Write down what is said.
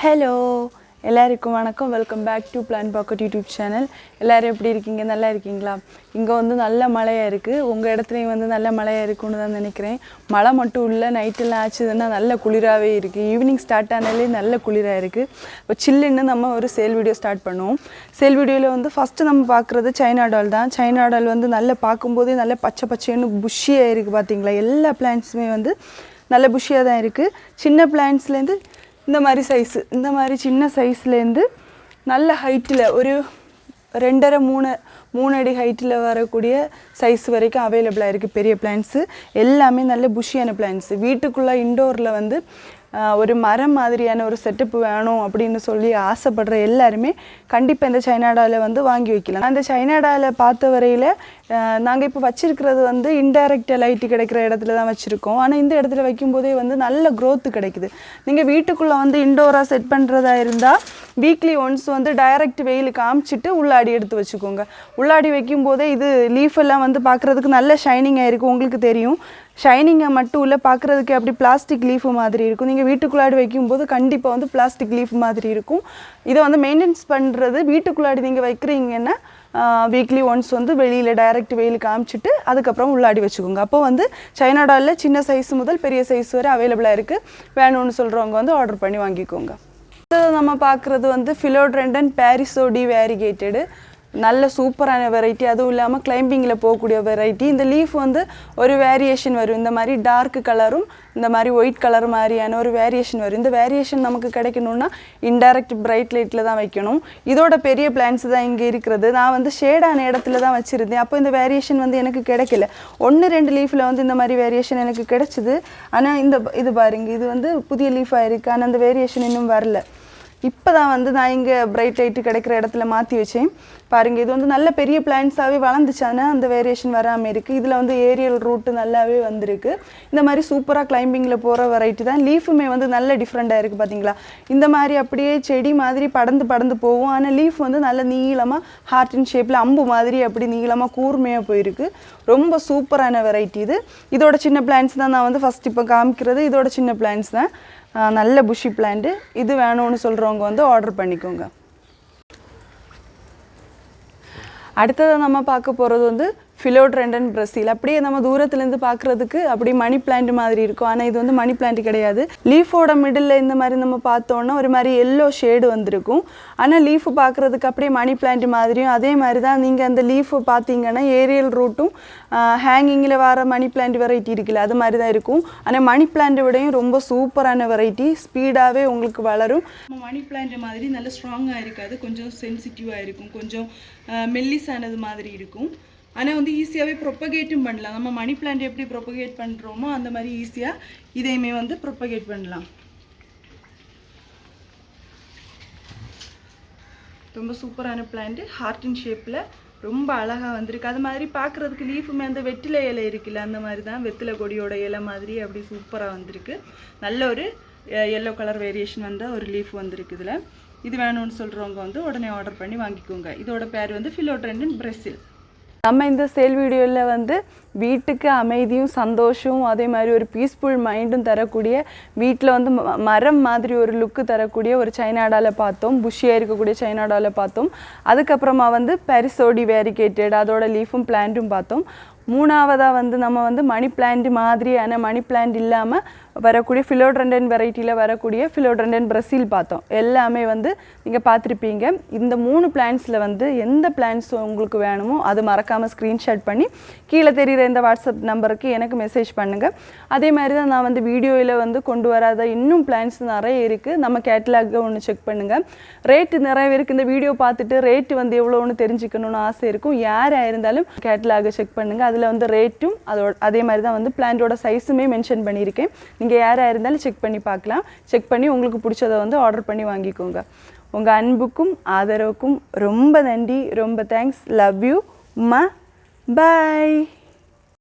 Hello எல்லாருக்கும் வணக்கம். Welcome back to Plan Pocket YouTube channel எல்லோரும் எப்படி இருக்கீங்க? நல்லா இருக்கீங்களா? இங்கே வந்து நல்ல மழையாக இருக்குது உங்கள் இடத்துலையும் வந்து நல்ல மழையாக இருக்குன்னு தான் நினைக்கிறேன். மழை மட்டும் இல்லை நைட்டெல்லாம் ஆச்சுதுன்னா நல்ல குளிராகவே இருக்குது ஈவினிங் ஸ்டார்ட் ஆனாலே நல்ல குளிராக இருக்குது இப்போ சில்லுன்னு நம்ம ஒரு சேல் வீடியோ ஸ்டார்ட் பண்ணுவோம். சேல் வீடியோவில் வந்து ஃபஸ்ட்டு நம்ம பார்க்குறது சைனா டால் தான். சைனா டால் வந்து நல்லா பார்க்கும்போதே நல்ல பச்சை பச்சைன்னு புஷ்ஷியாக இருக்குது பார்த்தீங்களா எல்லா பிளான்ட்ஸுமே வந்து நல்ல புஷ்ஷியாக தான் இருக்குது சின்ன பிளான்ட்ஸ்லேருந்து இந்த மாதிரி சைஸு இந்த மாதிரி சின்ன சைஸ்லேருந்து நல்ல ஹைட்டில் ஒரு ரெண்டரை மூணு மூணு அடி ஹைட்டில் வரக்கூடிய சைஸ் வரைக்கும் அவைலபிளாக இருக்குது பெரிய பிளான்ஸு எல்லாமே நல்ல புஷியான பிளான்ஸு வீட்டுக்குள்ளே இண்டோரில் வந்து ஒரு மரம் மாதிரியான ஒரு செட்டப் வேணும் அப்படின்னு சொல்லி ஆசைப்படுற எல்லாருமே கண்டிப்பாக இந்த சைனாடாவில் வந்து வாங்கி வைக்கலாம். அந்த சைனாடாவில் பார்த்த வரையில் நாங்கள் இப்போ வச்சுருக்கிறது வந்து இன்டைரக்டாக லைட்டு கிடைக்கிற இடத்துல தான் வச்சுருக்கோம். ஆனால் இந்த இடத்துல வைக்கும்போதே வந்து நல்ல க்ரோத்து கிடைக்குது. நீங்கள் வீட்டுக்குள்ளே வந்து இன்டோராக செட் பண்ணுறதா இருந்தால் வீக்லி ஒன்ஸ் வந்து டைரக்ட் வெயில் காமிச்சிட்டு உள்ளாடி எடுத்து வச்சுக்கோங்க. உள்ளாடி வைக்கும்போதே இது லீஃப் எல்லாம் வந்து பார்க்குறதுக்கு நல்ல ஷைனிங் ஆகிருக்கும் உங்களுக்கு தெரியும். ஷைனிங்கை மட்டும் இல்லை பார்க்குறதுக்கு அப்படி பிளாஸ்டிக் லீஃப் மாதிரி இருக்கும். நீங்கள் வீட்டுக்குள்ளாடி வைக்கும்போது கண்டிப்பாக வந்து பிளாஸ்டிக் லீஃப் மாதிரி இருக்கும். இதை வந்து மெயின்டெனன்ஸ் பண்ணுறது வீட்டுக்குள்ளாடி நீங்கள் வைக்கிறீங்கன்னா வீக்லி ஒன்ஸ் வந்து வெளியில் டைரக்ட் வெயில் காமிச்சிட்டு அதுக்கப்புறம் உள்ளாடி வச்சுக்கோங்க. அப்போ வந்து சைனாடாலில் சின்ன சைஸ் முதல் பெரிய சைஸ் வரை அவைலபிளாக இருக்குது வேணும்னு சொல்கிறவங்க வந்து ஆர்டர் பண்ணி வாங்கிக்கோங்க. அடுத்தது நம்ம பார்க்குறது வந்து ஃபிலோட்ரெண்டன் பேரிசோடி வேரிகேட்டடு நல்ல சூப்பரான வெரைட்டி அதுவும் இல்லாமல் கிளைம்பிங்கில் போகக்கூடிய வெரைட்டி இந்த லீஃப் வந்து ஒரு வேரியேஷன் வரும். இந்த மாதிரி டார்க் கலரும் இந்த மாதிரி ஒயிட் கலர் மாதிரியான ஒரு வேரியேஷன் வரும். இந்த வேரியேஷன் நமக்கு கிடைக்கணும்னா இன்டைரக்ட் பிரைட் லைட்டில் தான் வைக்கணும். இதோட பெரிய பிளான்ஸ் தான் இங்கே இருக்கிறது. நான் வந்து ஷேடான இடத்துல தான் வச்சுருந்தேன். அப்போ இந்த வேரியேஷன் வந்து எனக்கு கிடைக்கல. ஒன்று ரெண்டு லீஃபில் வந்து இந்த மாதிரி வேரியேஷன் எனக்கு கிடைச்சிது. ஆனால் இந்த இது பாருங்க இது வந்து புதிய லீஃபாக இருக்குது ஆனால் அந்த வேரியேஷன் இன்னும் வரல. இப்போ தான் வந்து நான் இங்கே பிரைட் லைட்டு கிடைக்கிற இடத்துல மாற்றி வச்சேன். பாருங்கள் இது வந்து நல்ல பெரிய பிளான்ஸாகவே வளர்ந்துச்சானா அந்த வேரியேஷன் வராமல் இருக்குது இதில் வந்து ஏரியல் ரூட்டு நல்லாவே வந்திருக்கு. இந்த மாதிரி சூப்பராக கிளைம்பிங்கில் போகிற வெரைட்டி தான். லீஃபுமே வந்து நல்ல டிஃப்ரெண்ட்டாக இருக்குது பார்த்தீங்களா இந்த மாதிரி அப்படியே செடி மாதிரி படந்து படந்து போகும். ஆனால் லீஃப் வந்து நல்ல நீளமாக ஹார்டின் ஷேப்பில் அம்பு மாதிரி அப்படி நீளமாக கூர்மையாக போயிருக்கு. ரொம்ப சூப்பரான வெரைட்டி இது. இதோட சின்ன பிளான்ஸ் தான் நான் வந்து ஃபஸ்ட் இப்போ காமிக்கிறது. இதோட சின்ன பிளான்ஸ் தான். நல்ல புஷி பிளான்ட்டு இது வேணும்னு சொல்கிறவங்க வந்து ஆர்டர் பண்ணிக்கோங்க. அடுத்ததாக நம்ம பார்க்க போகிறது வந்து ஃபிலோட்ரெண்டன் பிரசீல். அப்படியே நம்ம தூரத்துலேருந்து பார்க்குறதுக்கு அப்படி மணி பிளான்ட் மாதிரி இருக்கும். ஆனால் இது வந்து மணி பிளான்ட் கிடையாது. லீஃபோட மிடில் இந்த மாதிரி நம்ம பார்த்தோன்னா ஒரு மாதிரி எல்லோ ஷேடு வந்திருக்கும். ஆனால் லீஃப் பார்க்குறதுக்கு அப்படியே மணி பிளான்ட் மாதிரியும் அதே மாதிரி தான் நீங்கள் அந்த லீஃப் பார்த்தீங்கன்னா ஏரியல் ரூட்டும் ஹேங்கிங்கில் வர மணி பிளான்ட் வெரைட்டி இருக்குல்ல அது மாதிரி தான் இருக்கும். ஆனால் மணி பிளான்ட் விடையும் ரொம்ப சூப்பரான வெரைட்டி ஸ்பீடாகவே உங்களுக்கு வளரும். மணி பிளான்ட் மாதிரி நல்ல ஸ்ட்ராங்காக இருக்காது. கொஞ்சம் சென்சிட்டிவாக இருக்கும். கொஞ்சம் மெல்லிஸானது மாதிரி இருக்கும். ஆனால் வந்து ஈஸியாகவே ப்ரொப்பகேட்டும் பண்ணலாம். நம்ம மணி பிளான்ட் எப்படி ப்ரொப்பகேட் பண்ணுறோமோ அந்த மாதிரி ஈஸியாக இதையுமே வந்து ப்ரொப்பகேட் பண்ணலாம். ரொம்ப சூப்பரான பிளான்ட் ஹார்ட்டின் ஷேப்பில் ரொம்ப அழகாக வந்திருக்கு. அது மாதிரி பார்க்குறதுக்கு லீஃபுமே அந்த வெற்றிலை இலை இருக்குல்ல அந்த மாதிரி தான் வெத்தில கொடியோட இலை மாதிரி அப்படி சூப்பராக வந்திருக்கு. நல்ல ஒரு எல்லோ கலர் வேரியேஷன் வந்த ஒரு லீஃப் வந்திருக்கு இதில். இது வேணும்னு சொல்கிறவங்க வந்து உடனே ஆர்டர் பண்ணி வாங்கிக்கோங்க. இதோட பேர் வந்து ஃபிலோட்ரெண்ட் பிரசில் நம்ம இந்த சேல் வீடியோவில் வந்து வீட்டுக்கு அமைதியும் சந்தோஷமும் அதே மாதிரி ஒரு பீஸ்ஃபுல் மைண்டும் தரக்கூடிய வீட்டில் வந்து ம- மரம் மாதிரி ஒரு லுக்கு தரக்கூடிய ஒரு சைனாடாவில் பார்த்தோம். புஷியாக இருக்கக்கூடிய சைனாடாவில் பார்த்தோம். அதுக்கப்புறமா வந்து பெரிசோடி வேரிகேட்டட் அதோட லீஃபும் பிளான்ட்டும் பார்த்தோம். மூணாவதாக வந்து நம்ம வந்து மணி பிளான்ட் மாதிரியான மணி பிளான்ட் இல்லாமல் வரக்கூடிய ஃபிலோட்ரண்டன் வெரைட்டியில் வரக்கூடிய ஃபிலோட்ரண்டன் பிரசீல் பார்த்தோம். எல்லாமே வந்து நீங்கள் பார்த்துருப்பீங்க. இந்த மூணு பிளான்ஸில் வந்து எந்த பிளான்ஸ் உங்களுக்கு வேணுமோ அது மறக்காமல் ஸ்க்ரீன்ஷாட் பண்ணி கீழே தெரிகிற இந்த வாட்ஸ்அப் நம்பருக்கு எனக்கு மெசேஜ் பண்ணுங்கள் அதே மாதிரி தான் நான் வந்து வீடியோவில் வந்து கொண்டு வராத இன்னும் பிளான்ஸ் நிறைய இருக்குது நம்ம கேட்லாக ஒன்று செக் பண்ணுங்கள் ரேட்டு நிறைய பேருக்கு இந்த வீடியோ பார்த்துட்டு ரேட்டு வந்து எவ்வளோன்னு தெரிஞ்சுக்கணும்னு ஆசை இருக்கும். யாராக இருந்தாலும் கேட்லாகை செக் பண்ணுங்கள் அதில் வந்து ரேட்டும் அதோட அதே மாதிரி தான் வந்து பிளான்ட்டோட சைஸுமே மென்ஷன் பண்ணியிருக்கேன். நீங்கள் யாராக இருந்தாலும் செக் பண்ணி பார்க்கலாம். செக் பண்ணி உங்களுக்கு பிடிச்சதை வந்து ஆர்டர் பண்ணி வாங்கிக்கோங்க. உங்கள் அன்புக்கும் ஆதரவுக்கும் ரொம்ப நன்றி. ரொம்ப thanks love you Uma bye